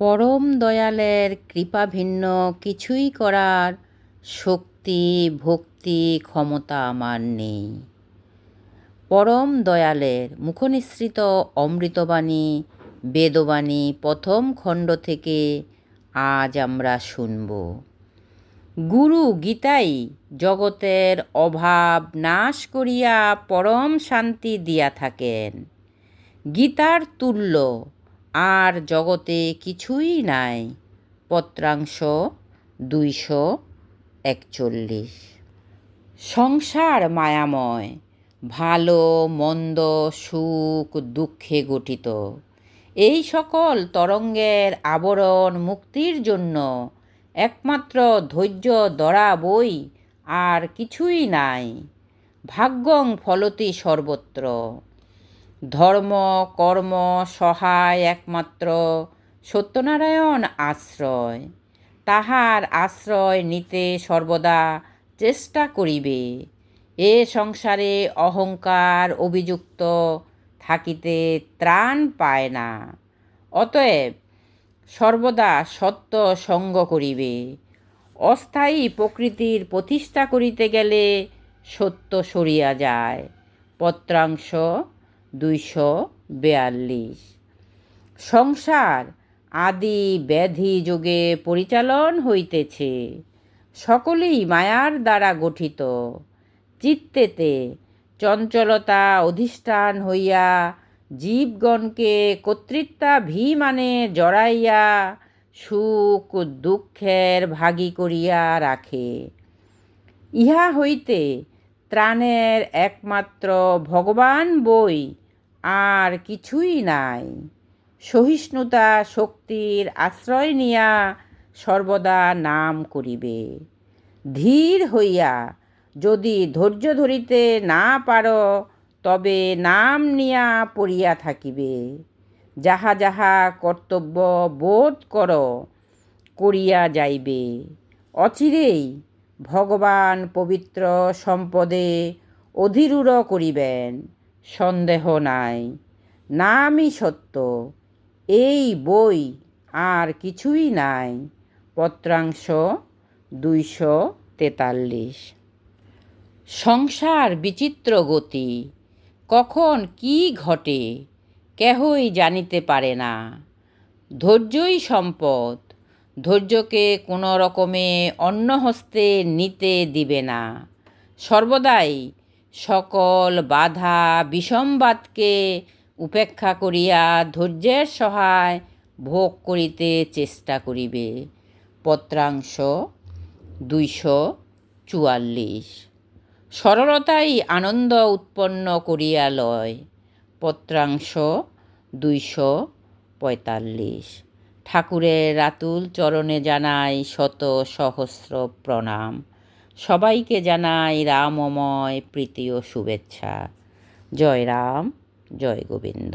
পরম দয়ালের কৃপা ভিন্ন, কিছুই করার শক্তি, ভক্তি, ক্ষমতা আমার নেই। পরম দয়ালের মুখনিসৃত অমৃতবাণী, বেদবাণী প্রথম খণ্ড থেকে আজ আমরা শুনব। গুরু গীতাই জগতের অভাব নাশ করিয়া পরম শান্তি দিয়া থাকেন। গীতার তুল্য আর জগতে কিছুই নাই। পত্রাংশ দুইশো একচল্লিশ। সংসার মায়াময়, ভালো, মন্দ, সুখ, দুঃখে গঠিত। এই সকল তরঙ্গের আবরণ মুক্তির জন্য একমাত্র ধৈর্য দরা বই আর কিছুই নাই। ভাগ্যং ফলতি সর্বত্র। ধর্ম, কর্ম, সহায় একমাত্র সত্যনারায়ণ আশ্রয়। তাহার আশ্রয় নিতে সর্বদা চেষ্টা করিবে। এ সংসারে অহংকার অভিযুক্ত থাকিতে ত্রাণ পায় না। অতএব সর্বদা সত্য সঙ্গ করিবে। অস্থায়ী প্রকৃতির প্রতিষ্ঠা করিতে গেলে সত্য সরিয়া যায়। পত্রাংশ দুইশো বেয়াল্লিশ। সংসার আদি ব্যাধি যোগে পরিচালন হইতেছে। সকলেই মায়ার দ্বারা গঠিত। চিত্তেতে চঞ্চলতা অধিষ্ঠান হইয়া জীবগণকে কর্তৃত্বাভিমানে জড়াইয়া সুখ দুঃখের ভাগী করিয়া রাখে। ইহা হইতে ত্রাণের একমাত্র ভগবান বই আর কিছুই নাই। সহিষ্ণুতা শক্তির আশ্রয় নিয়া সর্বদা নাম করিবে। ধীর হইয়া যদি ধৈর্য ধরিতে না পার, তবে নাম নিয়া পড়িয়া থাকিবে। যাহা যাহা কর্তব্য বোধ কর, করিয়া যাইবে। অচিরেই ভগবান পবিত্র সম্পদে অধিরূঢ় করিবেন। সন্দেহ নাই। নামই সত্য, এই বই আর কিছুই নাই। পত্রাংশ দুইশো তেতাল্লিশ। সংসার বিচিত্র গতি, কখন কি ঘটে কেহই জানিতে পারে না। ধৈর্যই সম্পদ, ধৈর্যকে কোনো রকমে অন্য হস্তে নিতে দিবে না। সর্বদাই সকল বাধা বিষমবাদকে উপেক্ষা করিয়া ধৈর্যের সহায় ভোগ করিতে চেষ্টা করিবে। পত্রাংশ দুইশো চুয়াল্লিশ। সরলতাই আনন্দ উৎপন্ন করিয়া লয়। পত্রাংশ দুইশো পঁয়তাল্লিশ। ঠাকুরের রাতুল চরণে জানাই শত সহস্র প্রণাম। সবাইকে জানাই রামময় প্রীতি ও শুভেচ্ছা। জয় রাম জয় গোবিন্দ।